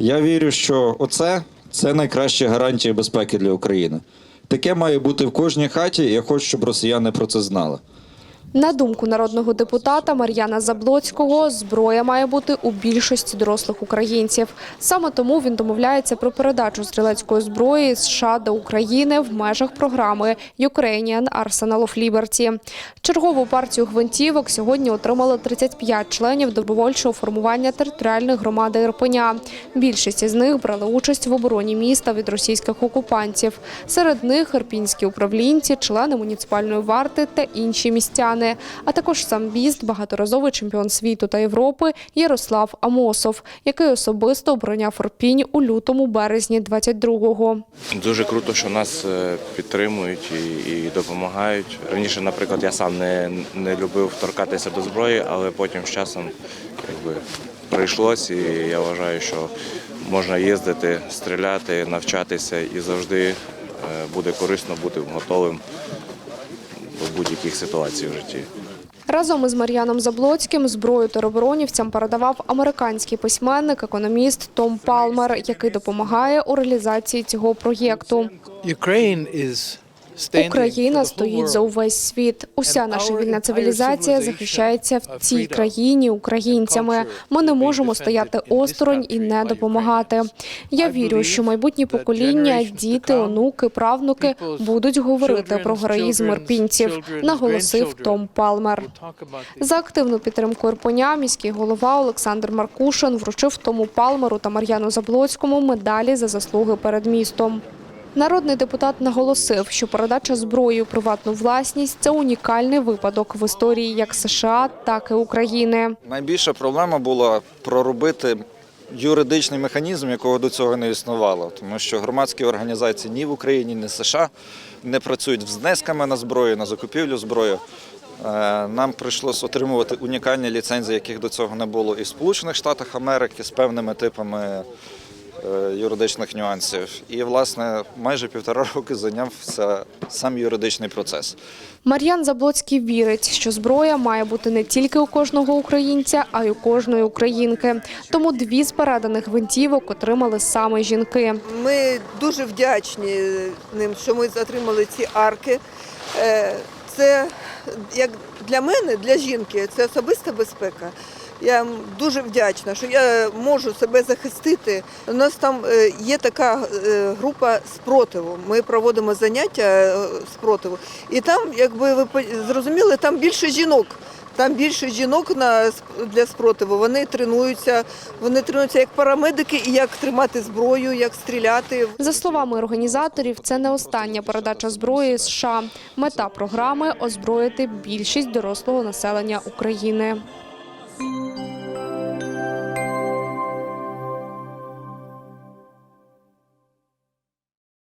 Я вірю, що оце це найкращі гарантії безпеки для України. Таке має бути в кожній хаті, і я хочу, щоб росіяни про це знали. На думку народного депутата Мар'яна Заблоцького, зброя має бути у більшості дорослих українців. Саме тому він домовляється про передачу стрілецької зброї США до України в межах програми Ukrainian Arsenal of Liberty. Чергову партію гвинтівок сьогодні отримали 35 членів добровольчого формування територіальної громади Ірпеня. Більшість із них брали участь в обороні міста від російських окупантів. Серед них ірпінські управлінці, члени муніципальної варти та інші містяни, а також самбіст, багаторазовий чемпіон світу та Європи Ярослав Амосов, який особисто обороняв Ірпінь у лютому березні 22-го. Дуже круто, що нас е, підтримують і, і допомагають. Раніше, наприклад, я сам не, не любив торкатися до зброї, але потім з часом якби, прийшлось, і я вважаю, що можна їздити, стріляти, навчатися і завжди е, буде корисно бути готовим до будь-яких ситуацій в житті. Разом із Мар'яном Заблоцьким зброю тероборонівцям передавав американський письменник, економіст Том Палмер, який допомагає у реалізації цього проєкту. Ukraine is Україна стоїть за увесь світ. Уся наша вільна цивілізація захищається в цій країні українцями. Ми не можемо стояти осторонь і не допомагати. Я вірю, що майбутні покоління, діти, онуки, правнуки будуть говорити про героїзм ірпінців, наголосив Том Палмер. За активну підтримку Ірпеня міський голова Олександр Маркушин вручив Тому Палмеру та Мар'яну Заблоцькому медалі за заслуги перед містом. Народний депутат наголосив, що передача зброї у приватну власність це унікальний випадок в історії як США, так і України. Найбільша проблема була проробити юридичний механізм, якого до цього не існувало, тому що громадські організації ні в Україні, ні в США не працюють з внесками на зброю, на закупівлю зброї. Е, Нам прийшлося отримувати унікальні ліцензії, яких до цього не було і в Сполучених Штатах Америки з певними типами юридичних нюансів. І, власне, майже півтора роки зайнявся сам юридичний процес. Мар'ян Заблоцький вірить, що зброя має бути не тільки у кожного українця, а й у кожної українки. Тому дві з переданих гвинтівок отримали саме жінки. Ми дуже вдячні ним, що ми отримали ці арки. Е, Це як для мене, для жінки, це особиста безпека. Я дуже вдячна, що я можу себе захистити. У нас там е, є така е, група спротиву. Ми проводимо заняття е, спротиву. І там, якби ви зрозуміли, там більше жінок. Там більше жінок на для спротиву. Вони тренуються, вони тренуються як парамедики і як тримати зброю, як стріляти. За словами організаторів, це не остання передача зброї США. Мета програми озброїти більшість дорослого населення України.